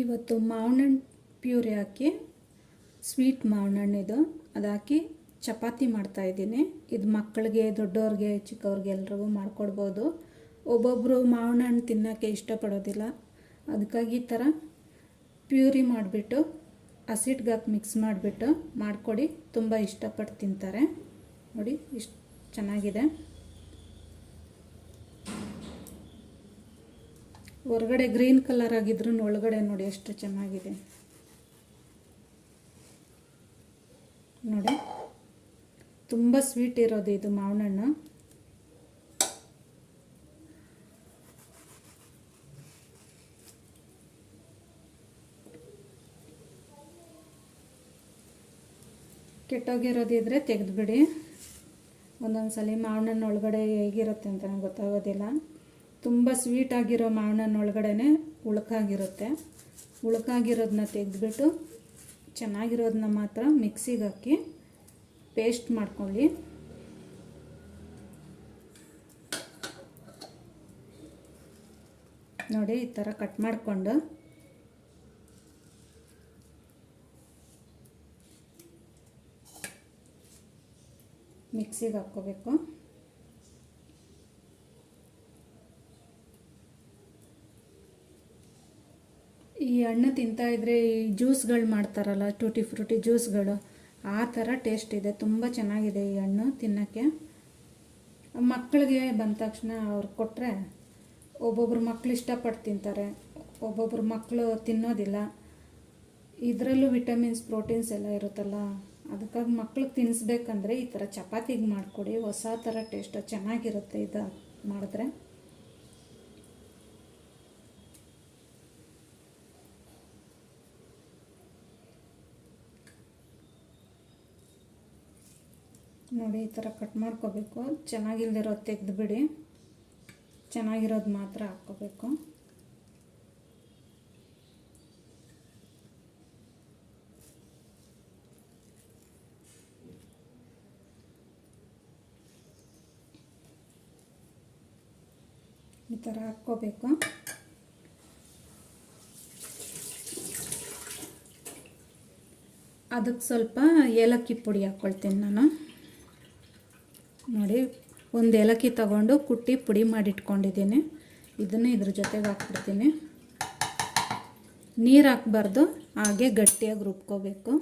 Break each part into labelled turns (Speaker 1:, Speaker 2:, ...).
Speaker 1: ಇವತ್ತು ಮಾವಿನಹಣ್ಣು ಪ್ಯೂರಿ ಹಾಕಿ, ಸ್ವೀಟ್ ಮಾವಿನಹಣ್ಣು ಇದು. ಅದಾಕಿ ಚಪಾತಿ ಮಾಡ್ತಾಯಿದ್ದೀನಿ ಇದು ಮಕ್ಕಳಿಗೆ ದೊಡ್ಡವ್ರಿಗೆ ಚಿಕ್ಕವ್ರಿಗೆ ಎಲ್ರಿಗೂ ಮಾಡಿಕೊಡ್ಬೋದು. ಒಬ್ಬೊಬ್ಬರು ಮಾವಿನಹಣ್ಣು ತಿನ್ನೋಕ್ಕೆ ಇಷ್ಟಪಡೋದಿಲ್ಲ. ಅದಕ್ಕಾಗಿ ಈ ಥರ ಪ್ಯೂರಿ ಮಾಡಿಬಿಟ್ಟು ಹಸಿಟ್ಗೆ ಹಾಕಿ ಮಿಕ್ಸ್ ಮಾಡಿಬಿಟ್ಟು ಮಾಡಿಕೊಡಿ. ತುಂಬ ಇಷ್ಟಪಟ್ಟು ತಿಂತಾರೆ. ನೋಡಿ, ಇಷ್ಟು ಚೆನ್ನಾಗಿದೆ. ಹೊರಗಡೆ ಗ್ರೀನ್ ಕಲರ್ ಆಗಿದ್ರು ಒಳಗಡೆ ನೋಡಿ ಎಷ್ಟು ಚೆನ್ನಾಗಿದೆ. ನೋಡಿ, ತುಂಬ ಸ್ವೀಟ್ ಇರೋದು ಇದು ಮಾವಿನಹಣ್ಣು. ಕೆಟ್ಟೋಗಿರೋದಿದ್ರೆ ತೆಗೆದುಬಿಡಿ. ಒಂದೊಂದು ಸಲ ಮಾವಿನಣ್ಣು ಒಳಗಡೆ ಹೇಗಿರುತ್ತೆ ಅಂತ ನಂಗೆ ಗೊತ್ತಾಗೋದಿಲ್ಲ. ತುಂಬ ಸ್ವೀಟಾಗಿರೋ ಮಾವಿನಹಣ್ಣು ಒಳಗಡೆ ಉಳುಕಾಗಿರುತ್ತೆ. ಉಳುಕಾಗಿರೋದನ್ನ ತೆಗೆದ್ಬಿಟ್ಟು ಚೆನ್ನಾಗಿರೋದನ್ನ ಮಾತ್ರ ಮಿಕ್ಸಿಗೆ ಹಾಕಿ ಪೇಸ್ಟ್ ಮಾಡ್ಕೊಳ್ಳಿ. ನೋಡಿ ಈ ಥರ ಕಟ್ ಮಾಡಿಕೊಂಡು. ಮಿಕ್ಸಿಗೆ ಹಾಕ್ಕೋಬೇಕು ಈ ಹಣ್ಣು ತಿಂತಾ ಇದ್ರೆ ಈ ಜ್ಯೂಸ್ಗಳು ಮಾಡ್ತಾರಲ್ಲ, ಟೂಟಿ ಫ್ರೂಟಿ ಜ್ಯೂಸ್ಗಳು, ಆ ಥರ ಟೇಸ್ಟ್ ಇದೆ. ತುಂಬ ಚೆನ್ನಾಗಿದೆ ಈ ಹಣ್ಣು ತಿನ್ನೋಕ್ಕೆ. ಮಕ್ಕಳಿಗೆ ಬಂದ ತಕ್ಷಣ ಅವ್ರು ಕೊಟ್ಟರೆ ಒಬ್ಬೊಬ್ರು ಮಕ್ಕಳು ಇಷ್ಟಪಟ್ಟು ತಿಂತಾರೆ. ಒಬ್ಬೊಬ್ರು ಮಕ್ಕಳು ತಿನ್ನೋದಿಲ್ಲ. ಇದರಲ್ಲೂ ವಿಟಮಿನ್ಸ್, ಪ್ರೋಟೀನ್ಸ್ ಎಲ್ಲ ಇರುತ್ತಲ್ಲ, ಅದಕ್ಕಾಗಿ ಮಕ್ಳಿಗೆ ತಿನ್ನಿಸ್ಬೇಕಂದ್ರೆ ಈ ಥರ ಚಪಾತಿಗೆ ಮಾಡಿಕೊಡಿ. ಹೊಸ ಥರ ಟೇಸ್ಟ್ ಚೆನ್ನಾಗಿರುತ್ತೆ ಇದು ಮಾಡಿದ್ರೆ. ನೋಡಿ ಈ ಥರ ಕಟ್ ಮಾಡ್ಕೋಬೇಕು. ಚೆನ್ನಾಗಿಲ್ದಿರೋದು ತೆಗೆದುಬಿಡಿ. ಚೆನ್ನಾಗಿರೋದು ಮಾತ್ರ ಹಾಕ್ಕೋಬೇಕು. ಈ ಥರ ಹಾಕ್ಕೋಬೇಕು. ಅದಕ್ಕೆ ಸ್ವಲ್ಪ ಏಲಕ್ಕಿ ಪುಡಿ ಹಾಕ್ಕೊಳ್ತೀನಿ ನಾನು. ನೋಡಿ, ಒಂದು ಏಲಕ್ಕಿ ತಗೊಂಡು ಕುಟ್ಟಿ ಪುಡಿ ಮಾಡಿಟ್ಕೊಂಡಿದ್ದೀನಿ. ಇದನ್ನು ಇದ್ರ ಜೊತೆಗೆ ಹಾಕ್ಬಿಡ್ತೀನಿ. ನೀರು ಹಾಕ್ಬಾರ್ದು, ಹಾಗೆ ಗಟ್ಟಿಯಾಗಿ ರುಬ್ಕೋಬೇಕು.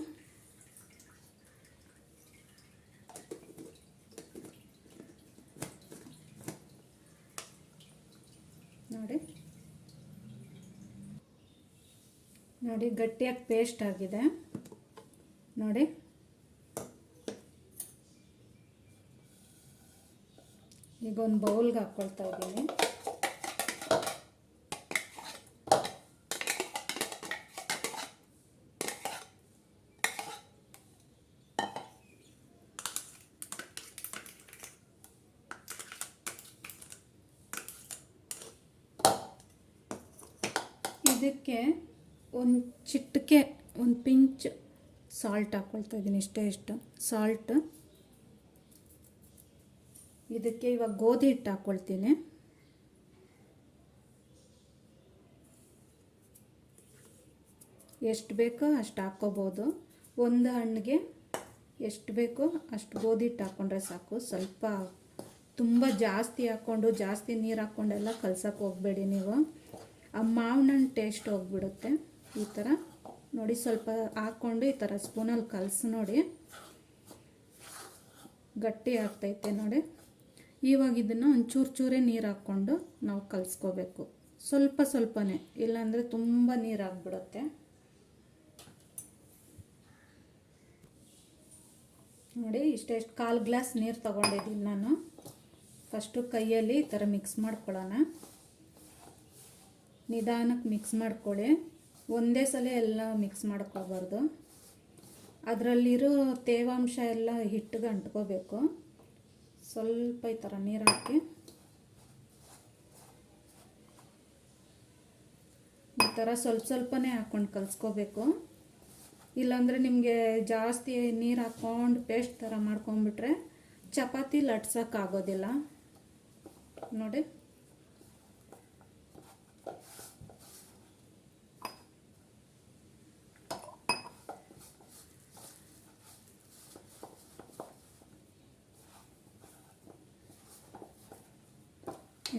Speaker 1: ನೋಡಿ. ನೋಡಿ, ಗಟ್ಟಿಯಾಗಿ ಪೇಸ್ಟ್ ಆಗಿದೆ. ನೋಡಿ. ಈಗ ಒಂದು ಬೌಲ್ಗೆ ಹಾಕ್ಕೊಳ್ತಾ ಇದ್ದೀನಿ. ಇದಕ್ಕೆ ಒಂದು ಚಿಟಿಕೆ, ಒಂದು ಪಿಂಚ್ ಸಾಲ್ಟ್ ಹಾಕ್ಕೊಳ್ತಾ ಇದ್ದೀನಿ ಇಷ್ಟೇ ಇಷ್ಟು. ಸಾಲ್ಟ್ ಇದಕ್ಕೆ ಇವಾಗ ಗೋಧಿ ಹಿಟ್ಟು ಹಾಕ್ಕೊಳ್ತೀನಿ ಎಷ್ಟು ಬೇಕೋ ಅಷ್ಟು ಹಾಕ್ಕೋಬೋದು. ಒಂದು ಹಣ್ಣಿಗೆ ಎಷ್ಟು ಬೇಕೋ ಅಷ್ಟು ಗೋಧಿ ಹಿಟ್ಟು ಹಾಕ್ಕೊಂಡ್ರೆ ಸಾಕು. ಸ್ವಲ್ಪ ತುಂಬ ಜಾಸ್ತಿ ಹಾಕ್ಕೊಂಡು, ಜಾಸ್ತಿ ನೀರು ಹಾಕ್ಕೊಂಡೆಲ್ಲ ಕಲ್ಸಕ್ಕೆ ಹೋಗಬೇಡಿ ನೀವು. ಆ ಮಾವಿನ ಹಣ್ಣು ಟೇಸ್ಟ್ ಹೋಗ್ಬಿಡುತ್ತೆ. ಈ ಥರ ನೋಡಿ ಸ್ವಲ್ಪ ಹಾಕ್ಕೊಂಡು ಈ ಥರ ಸ್ಪೂನಲ್ಲಿ ಕಲಸಿ ನೋಡಿ. ಗಟ್ಟಿ ಆಗ್ತೈತೆ ನೋಡಿ. ಇವಾಗ ಇದನ್ನು ಒಂಚೂರು ಚೂರು ನೀರು ಹಾಕ್ಕೊಂಡು ನಾವು ಕಲಿಸ್ಕೋಬೇಕು. ಸ್ವಲ್ಪ ಸ್ವಲ್ಪನೇ, ಇಲ್ಲಾಂದರೆ ತುಂಬ ನೀರು ಹಾಕ್ಬಿಡುತ್ತೆ ನೋಡಿ ಇಷ್ಟೆಷ್ಟು ಕಾಲು ಗ್ಲಾಸ್ ನೀರು ತೊಗೊಂಡಿದ್ದೀನಿ ನಾನು. ಫಸ್ಟು ಕೈಯಲ್ಲಿ ಈ ಥರ ಮಿಕ್ಸ್ ಮಾಡ್ಕೊಳ್ಳೋಣ. ನಿಧಾನಕ್ಕೆ ಮಿಕ್ಸ್ ಮಾಡ್ಕೊಳ್ಳಿ. ಒಂದೇ ಸಲ ಎಲ್ಲ ಮಿಕ್ಸ್ ಮಾಡ್ಕೋಬಾರ್ದು. ಅದರಲ್ಲಿರೋ ತೇವಾಂಶ ಎಲ್ಲ ಹಿಟ್ಟಿಗೆ ಅಂಟ್ಕೋಬೇಕು. ಸ್ವಲ್ಪ ಈ ಥರ ನೀರು ಹಾಕಿ ಈ ಥರ ಸ್ವಲ್ಪ ಸ್ವಲ್ಪನೇ ಹಾಕ್ಕೊಂಡು ಕಲಿಸ್ಕೋಬೇಕು. ಇಲ್ಲಾಂದರೆ ನಿಮಗೆ ಜಾಸ್ತಿ ನೀರು ಹಾಕ್ಕೊಂಡು ಪೇಸ್ಟ್ ಥರ ಮಾಡ್ಕೊಂಬಿಟ್ರೆ ಚಪಾತಿ ಲಟ್ಸೋಕ್ಕಾಗೋದಿಲ್ಲ. ನೋಡಿ.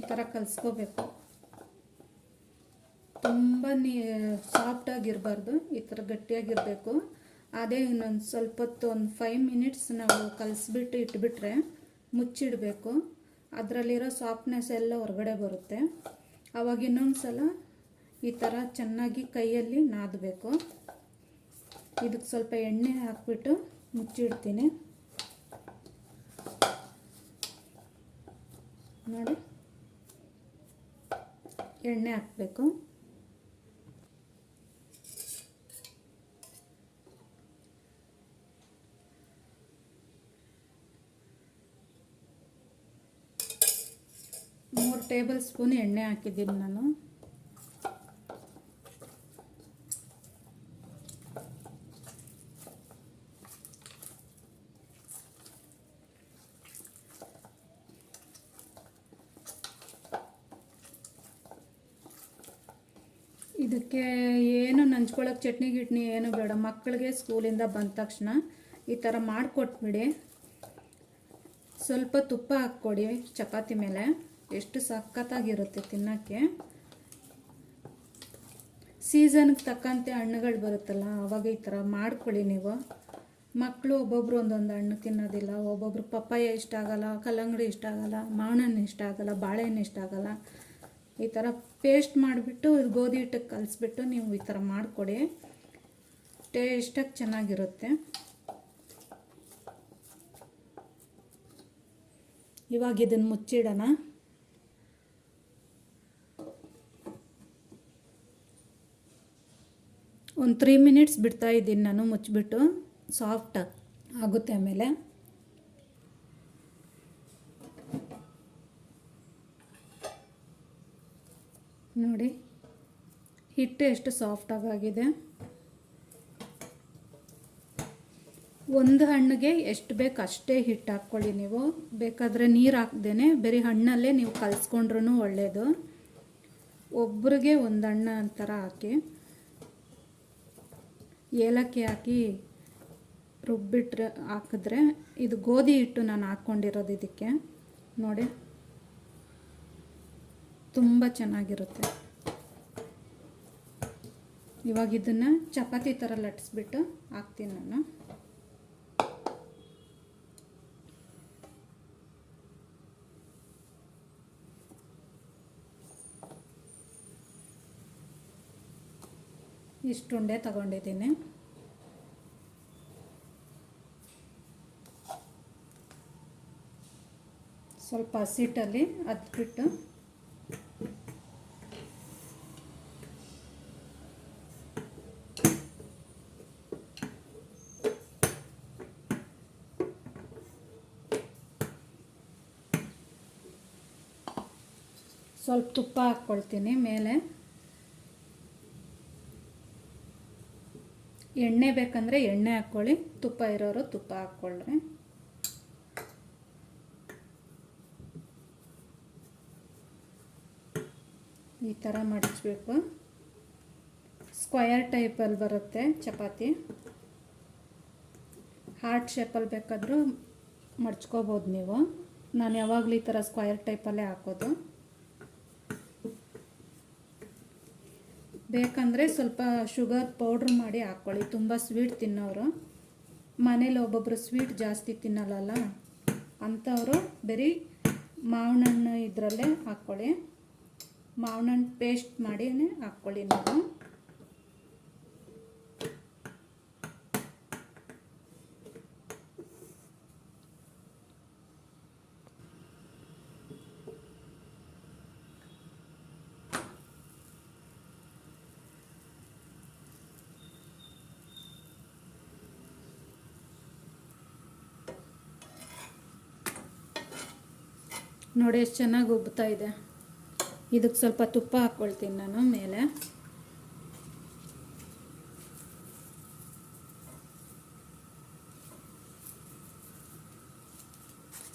Speaker 1: ಥರ ಕಲಿಸ್ಕೋಬೇಕು. ತುಂಬ ನೀ ಸಾಫ್ಟಾಗಿರಬಾರ್ದು ಈ ಥರ ಗಟ್ಟಿಯಾಗಿರಬೇಕು. ಅದೇ ಇನ್ನೊಂದು ಸ್ವಲ್ಪ ಹೊತ್ತು ಒಂದು ಫೈವ್ ಮಿನಿಟ್ಸ್ ನಾವು ಕಲಿಸ್ಬಿಟ್ಟು ಇಟ್ಬಿಟ್ರೆ ಮುಚ್ಚಿಡಬೇಕು. ಅದರಲ್ಲಿರೋ ಸಾಫ್ಟ್ನೆಸ್ ಎಲ್ಲ ಹೊರಗಡೆ ಬರುತ್ತೆ. ಆವಾಗ ಇನ್ನೊಂದು ಸಲ ಈ ಥರ ಚೆನ್ನಾಗಿ ಕೈಯಲ್ಲಿ ನಾದಬೇಕು. ಇದಕ್ಕೆ ಸ್ವಲ್ಪ ಎಣ್ಣೆ ಹಾಕ್ಬಿಟ್ಟು ಮುಚ್ಚಿಡ್ತೀನಿ. ನೋಡಿ. ಎಣ್ಣೆ ಹಾಕಬೇಕು. ಮೂರು ಟೇಬಲ್ ಸ್ಪೂನ್ ಎಣ್ಣೆ ಹಾಕಿದ್ದೀನಿ ನಾನು. ಇದಕ್ಕೆ ಏನು ನಂಚ್ಕೊಳ್ಳೋಕೆ ಚಟ್ನಿ ಗಿಟ್ನಿ ಏನು ಬೇಡ. ಮಕ್ಕಳಿಗೆ ಸ್ಕೂಲಿಂದ ಬಂದ ತಕ್ಷಣ ಈ ಥರ ಮಾಡಿಕೊಟ್ಬಿಡಿ. ಸ್ವಲ್ಪ ತುಪ್ಪ ಹಾಕ್ಕೊಡಿ ಚಪಾತಿ ಮೇಲೆ. ಎಷ್ಟು ಸಖತ್ತಾಗಿರುತ್ತೆ ತಿನ್ನೋಕ್ಕೆ. ಸೀಸನ್ಗೆ ತಕ್ಕಂತೆ ಹಣ್ಣುಗಳು ಬರುತ್ತಲ್ಲ, ಅವಾಗ ಈ ಥರ ಮಾಡ್ಕೊಳ್ಳಿ ನೀವು. ಮಕ್ಕಳು ಒಬ್ಬೊಬ್ರು ಒಂದೊಂದು ಹಣ್ಣು ತಿನ್ನೋದಿಲ್ಲ. ಒಬ್ಬೊಬ್ರು ಪಪ್ಪಾಯ ಇಷ್ಟ ಆಗಲ್ಲ, ಕಲ್ಲಂಗಡಿ ಇಷ್ಟ ಆಗಲ್ಲ ಮಾವಿನಣ್ಣು ಇಷ್ಟ ಆಗಲ್ಲ, ಬಾಳೆಹಣ್ಣು ಇಷ್ಟ ಆಗಲ್ಲ. ಈ ಥರ ಪೇಸ್ಟ್ ಮಾಡಿಬಿಟ್ಟು ಗೋಧಿ ಹಿಟ್ಟಕ್ಕೆ ಕಲಿಸ್ಬಿಟ್ಟು ನೀವು ಈ ಥರ ಮಾಡಿಕೊಡಿ. ಟೇಸ್ಟಾಗಿ ಚೆನ್ನಾಗಿರುತ್ತೆ. ಇವಾಗ ಇದನ್ನು ಮುಚ್ಚಿಡೋಣ. ಒಂದು ತ್ರೀ ಮಿನಿಟ್ಸ್ ಬಿಡ್ತಾ ಇದ್ದೀನಿ ನಾನು ಮುಚ್ಚಿಬಿಟ್ಟು ಸಾಫ್ಟ್ ಆಗುತ್ತೆ ಆಮೇಲೆ ನೋಡಿ ಹಿಟ್ಟು ಎಷ್ಟು ಸಾಫ್ಟಾಗಿ ಒಂದು ಹಣ್ಣಿಗೆ ಎಷ್ಟು ಬೇಕು ಅಷ್ಟೇ ಹಿಟ್ಟು ಹಾಕ್ಕೊಳ್ಳಿ ನೀವು. ಬೇಕಾದರೆ ನೀರು ಹಾಕ್ದೇನೆ ಬರೀ ಹಣ್ಣಲ್ಲೇ ನೀವು ಕಲಿಸ್ಕೊಂಡ್ರೂ ಒಳ್ಳೆಯದು ಒಬ್ರಿಗೆ ಒಂದು ಹಣ್ಣು ಅಂತರ ಹಾಕಿ, ಏಲಕ್ಕಿ ಹಾಕಿ ರುಬ್ಬಿಟ್ರೆ ಹಾಕಿದ್ರೆ ಇದು ಗೋಧಿ ಹಿಟ್ಟು ನಾನು ಹಾಕ್ಕೊಂಡಿರೋದು ಇದಕ್ಕೆ. ನೋಡಿ, ತುಂಬ ಚೆನ್ನಾಗಿರುತ್ತೆ. ಇವಾಗ ಇದನ್ನು ಚಪಾತಿ ಥರ ಲಟ್ಟಿಸ್ಬಿಟ್ಟು ಹಾಕ್ತೀನಿ ನಾನು. ಇಷ್ಟು ಉಂಡೆ ತಗೊಂಡಿದ್ದೀನಿ. ಸ್ವಲ್ಪ ಹಸಿಟ್ಟಲ್ಲಿ ಅದ್ಬಿಟ್ಟು ಸ್ವಲ್ಪ ತುಪ್ಪ ಹಾಕ್ಕೊಳ್ತೀನಿ ಮೇಲೆ. ಎಣ್ಣೆ ಬೇಕಂದರೆ ಎಣ್ಣೆ ಹಾಕ್ಕೊಳ್ಳಿ, ತುಪ್ಪ ಇರೋರು ತುಪ್ಪ ಹಾಕ್ಕೊಳ್ಳ್ರಿ. ಈ ಥರ ಮಡಚಬೇಕು ಸ್ಕ್ವಯರ್ ಟೈಪಲ್ಲಿ ಬರುತ್ತೆ ಚಪಾತಿ. ಹಾರ್ಟ್ ಶೇಪಲ್ಲಿ ಬೇಕಾದರೂ ಮಡ್ಚ್ಕೋಬೋದು ನೀವು. ನಾನು ಯಾವಾಗಲೂ ಈ ಥರ ಸ್ಕ್ವಯರ್ ಟೈಪಲ್ಲೇ ಹಾಕೋದು. ಬೇಕಂದರೆ ಸ್ವಲ್ಪ ಶುಗರ್ ಪೌಡ್ರ್ ಮಾಡಿ ಹಾಕ್ಕೊಳ್ಳಿ ತುಂಬ ಸ್ವೀಟ್ ತಿನ್ನೋರು. ಮನೇಲಿ ಒಬ್ಬೊಬ್ಬರು ಸ್ವೀಟ್ ಜಾಸ್ತಿ ತಿನ್ನಲ್ಲಲ್ಲ? ಅಂಥವರು ಬರೀ ಮಾವಿನಣ್ಣು ಇದರಲ್ಲೇ ಹಾಕ್ಕೊಳ್ಳಿ ಮಾವಿನಣ್ಣು ಪೇಸ್ಟ್ ಮಾಡಿನೇ ಹಾಕ್ಕೊಳ್ಳಿ ನೀವು. ನೋಡಿ ಎಷ್ಟು ಚೆನ್ನಾಗಿ ಉಬ್ಬುತ್ತಾ ಇದೆ. ಇದಕ್ಕೆ ಸ್ವಲ್ಪ ತುಪ್ಪ ಹಾಕ್ಕೊಳ್ತೀನಿ ನಾನು ಮೇಲೆ.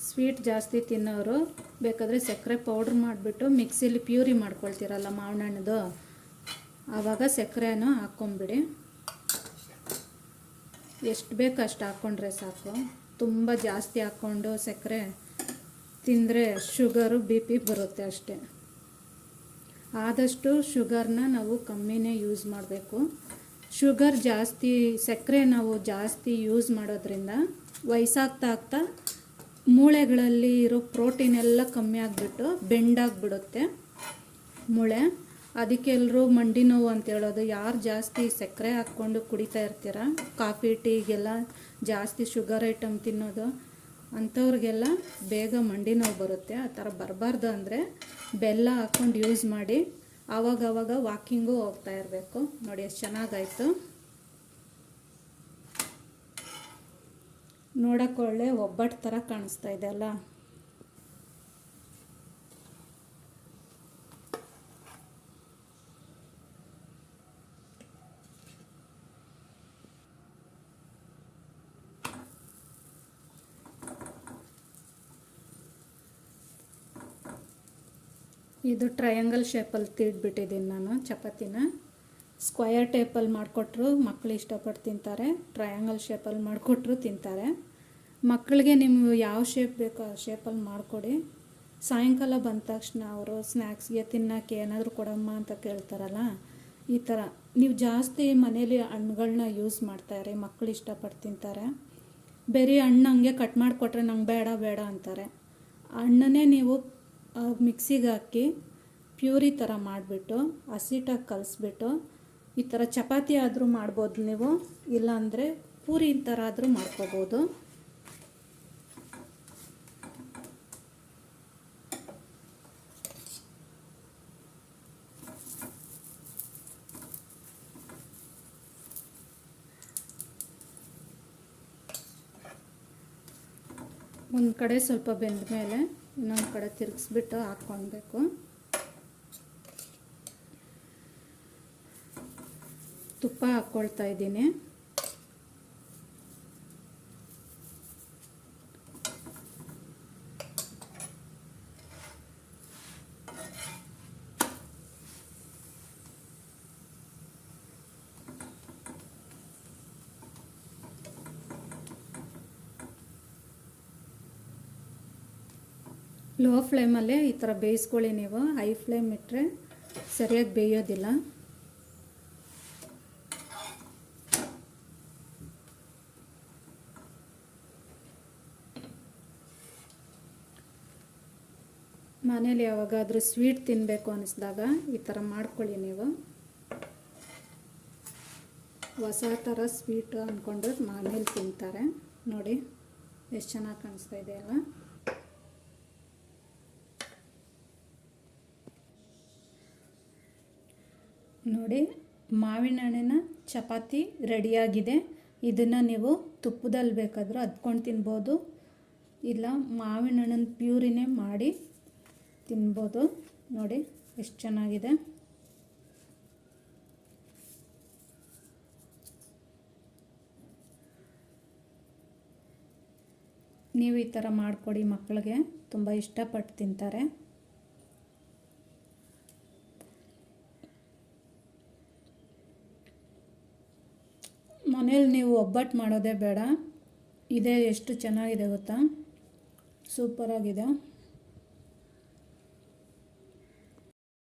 Speaker 1: ಸ್ವೀಟ್ ಜಾಸ್ತಿ ತಿನ್ನೋರು ಬೇಕಾದರೆ ಸಕ್ಕರೆ ಪೌಡ್ರ್ ಮಾಡಿಬಿಟ್ಟು ಮಿಕ್ಸಿಲಿ ಪ್ಯೂರಿ ಮಾಡ್ಕೊಳ್ತೀರಲ್ಲ ಮಾವಿನ ಹಣ್ಣದು ಆವಾಗ ಸಕ್ಕರೆನೂ ಹಾಕ್ಕೊಂಬಿಡಿ. ಎಷ್ಟು ಬೇಕು ಅಷ್ಟು ಹಾಕ್ಕೊಂಡ್ರೆ ಸಾಕು. ತುಂಬ ಜಾಸ್ತಿ ಹಾಕ್ಕೊಂಡು ಸಕ್ಕರೆ ತಿಂದರೆ ಶುಗರು ಬಿ ಪಿ ಬರುತ್ತೆ ಅಷ್ಟೇ. ಆದಷ್ಟು ಶುಗರ್ನ ನಾವು ಕಮ್ಮಿನೇ ಯೂಸ್ ಮಾಡಬೇಕು. ಶುಗರ್ ಜಾಸ್ತಿ, ಸಕ್ಕರೆ ನಾವು ಜಾಸ್ತಿ ಯೂಸ್ ಮಾಡೋದ್ರಿಂದ ವಯಸ್ಸಾಗ್ತಾ ಆಗ್ತಾ ಮೂಳೆಗಳಲ್ಲಿ ಇರೋ ಪ್ರೋಟೀನ್ ಎಲ್ಲ ಕಮ್ಮಿ ಆಗಿಬಿಟ್ಟು ಬೆಂಡಾಗ್ಬಿಡುತ್ತೆ. ಮೂಳೆ. ಅದಕ್ಕೆ ಎಲ್ಲರೂ ಮಂಡಿ ನೋವು ಅಂತ ಹೇಳೋದು, ಯಾರು ಜಾಸ್ತಿ ಸಕ್ಕರೆ ಹಾಕ್ಕೊಂಡು ಕುಡಿತಾ ಇರ್ತೀರ? ಕಾಫಿ, ಟೀಗೆಲ್ಲ ಜಾಸ್ತಿ ಶುಗರ್ ಐಟಮ್ ತಿನ್ನೋದು. ಅಂಥವ್ರಿಗೆಲ್ಲ ಬೇಗ ಮಂಡಿ ನೋವು ಬರುತ್ತೆ. ಆ ಥರ ಬರಬಾರ್ದು ಅಂದರೆ ಬೆಲ್ಲ ಹಾಕ್ಕೊಂಡು ಯೂಸ್ ಮಾಡಿ ಆವಾಗವಾಗ ಆವಾಗ ವಾಕಿಂಗು ಹೋಗ್ತಾ ಇರಬೇಕು. ನೋಡಿ ಎಷ್ಟು ಚೆನ್ನಾಗಾಯಿತು. ನೋಡೋಕ್ಕೊಳ್ಳೆ ಒಳ್ಳೆ ಒಬ್ಬಟ್ಟು ಥರ ಕಾಣಿಸ್ತಾ ಇದೆ ಅಲ್ಲ? ಇದು ಟ್ರಯಾಂಗಲ್ ಶೇಪಲ್ಲಿ ತಿಳಿದ್ಬಿಟ್ಟಿದ್ದೀನಿ ನಾನು, ಚಪಾತಿನ. ಸ್ಕ್ವಯರ್ ಟೇಪಲ್ಲಿ ಮಾಡಿಕೊಟ್ರು ಮಕ್ಕಳು ಇಷ್ಟಪಟ್ಟು ತಿಂತಾರೆ ಟ್ರಯಾಂಗಲ್ ಶೇಪಲ್ಲಿ ಮಾಡಿಕೊಟ್ರು ತಿಂತಾರೆ. ಮಕ್ಕಳಿಗೆ ನಿಮ್ಗೆ ಯಾವ ಶೇಪ್ ಬೇಕೋ ಆ ಶೇಪಲ್ಲಿ ಮಾಡಿಕೊಡಿ. ಸಾಯಂಕಾಲ ಬಂದ ತಕ್ಷಣ ಅವರು ಸ್ನ್ಯಾಕ್ಸ್ಗೆ ತಿನ್ನೋಕ್ಕೆ ಏನಾದರೂ ಕೊಡಮ್ಮ ಅಂತ ಕೇಳ್ತಾರಲ್ಲ, ಈ ಥರ. ನೀವು ಜಾಸ್ತಿ ಮನೇಲಿ ಹಣ್ಣುಗಳನ್ನ ಯೂಸ್ ಮಾಡ್ತಾರೆ ಮಕ್ಕಳು ಇಷ್ಟಪಟ್ಟು ತಿಂತಾರೆ. ಬೇರೆ ಹಣ್ಣು ಹಂಗೆ ಕಟ್ ಮಾಡಿಕೊಟ್ರೆ ನಂಗೆ ಬೇಡ ಬೇಡ ಅಂತಾರೆ. ಹಣ್ಣನ್ನೇ ನೀವು ಮಿಕ್ಸಿಗೆ ಹಾಕಿ ಪ್ಯೂರಿ ಥರ ಮಾಡಿಬಿಟ್ಟು, ಹಸಿಟಾಗಿ ಕಲಿಸ್ಬಿಟ್ಟು, ಈ ಥರ ಚಪಾತಿ ಆದರೂ ಮಾಡ್ಬೋದು ನೀವು, ಇಲ್ಲಾಂದರೆ ಪೂರಿ ಥರ ಆದರೂ ಮಾಡ್ಕೋಬೋದು. ಒಂದು ಕಡೆ ಸ್ವಲ್ಪ ಬೆಂದ ಮೇಲೆ ಇನ್ನೊಂದು ಕಡೆ ತಿರುಗಿಸ್ಬಿಟ್ಟು ಹಾಕ್ಕೊಳ್ಬೇಕು. ತುಪ್ಪ ಹಾಕ್ಕೊಳ್ತಾ ಇದ್ದೀನಿ. ಲೋ ಫ್ಲೇಮಲ್ಲೇ ಈ ಥರ ಬೇಯಿಸ್ಕೊಳ್ಳಿ ನೀವು. ಹೈ ಫ್ಲೇಮ್ ಇಟ್ಟರೆ ಸರಿಯಾಗಿ ಬೇಯೋದಿಲ್ಲ. ಮನೇಲಿ ಯಾವಾಗಾದರೂ ಸ್ವೀಟ್ ತಿನ್ನಬೇಕು ಅನಿಸಿದಾಗ ಈ ಥರ ಮಾಡ್ಕೊಳ್ಳಿ ನೀವು. ಹೊಸ ಥರ ಸ್ವೀಟು ಅಂದ್ಕೊಂಡು ಮನೇಲಿ ತಿಂತಾರೆ. ನೋಡಿ, ಎಷ್ಟು ಚೆನ್ನಾಗಿ ಕಾಣಿಸ್ತಾ ಇದೆ ನೋಡಿ, ಮಾವಿನ ಹಣ್ಣಿನ ಚಪಾತಿ ರೆಡಿಯಾಗಿದೆ. ಇದನ್ನು ನೀವು ತುಪ್ಪದಲ್ಲಿ ಬೇಕಾದರೂ ಅದ್ಕೊಂಡು ತಿನ್ಬೋದು. ಇಲ್ಲ, ಮಾವಿನ ಹಣ್ಣಿನ ಪ್ಯೂರಿನೇ ಮಾಡಿ ತಿನ್ಬೋದು. ನೋಡಿ, ಎಷ್ಟು ಚೆನ್ನಾಗಿದೆ. ನೀವು ಈ ಥರ ಮಾಡಿಕೊಡಿ ಮಕ್ಕಳಿಗೆ. ತುಂಬ ಇಷ್ಟಪಟ್ಟು ತಿಂತಾರೆ ಮನೇಲಿ ನೀವು ಒಬ್ಬಟ್ಟು ಮಾಡೋದೇ ಬೇಡ. ಇದೇ ಎಷ್ಟು ಚೆನ್ನಾಗಿದೆ ಗೊತ್ತಾ? ಸೂಪರಾಗಿದೆ.